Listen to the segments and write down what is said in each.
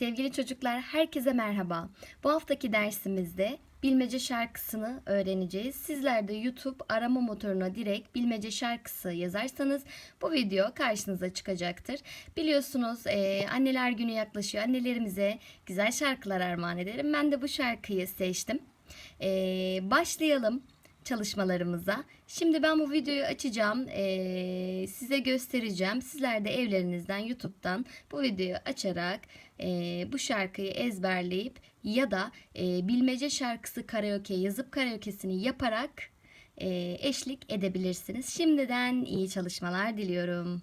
Sevgili çocuklar, herkese merhaba. Bu haftaki dersimizde bilmece şarkısını öğreneceğiz. Sizler de YouTube arama motoruna direkt bilmece şarkısı yazarsanız bu video karşınıza çıkacaktır. Biliyorsunuz e, anneler günü yaklaşıyor. Annelerimize güzel şarkılar armağan ederim. Ben de bu şarkıyı seçtim. E, başlayalım çalışmalarımıza. Şimdi ben bu videoyu açacağım. Ee, size göstereceğim. Sizler de evlerinizden YouTube'dan bu videoyu açarak e, bu şarkıyı ezberleyip ya da e, bilmece şarkısı karaoke yazıp karaoke'sini yaparak e, eşlik edebilirsiniz. Şimdiden iyi çalışmalar diliyorum.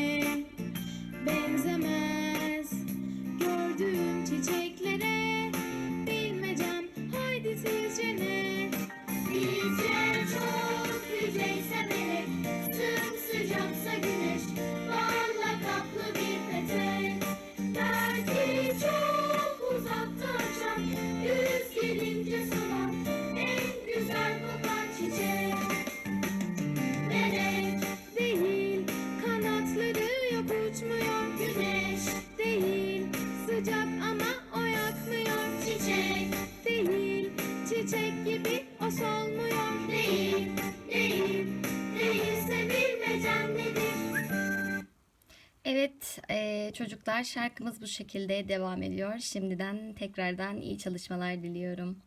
Evet e, çocuklar şarkımız bu şekilde devam ediyor. Şimdiden tekrardan iyi çalışmalar diliyorum.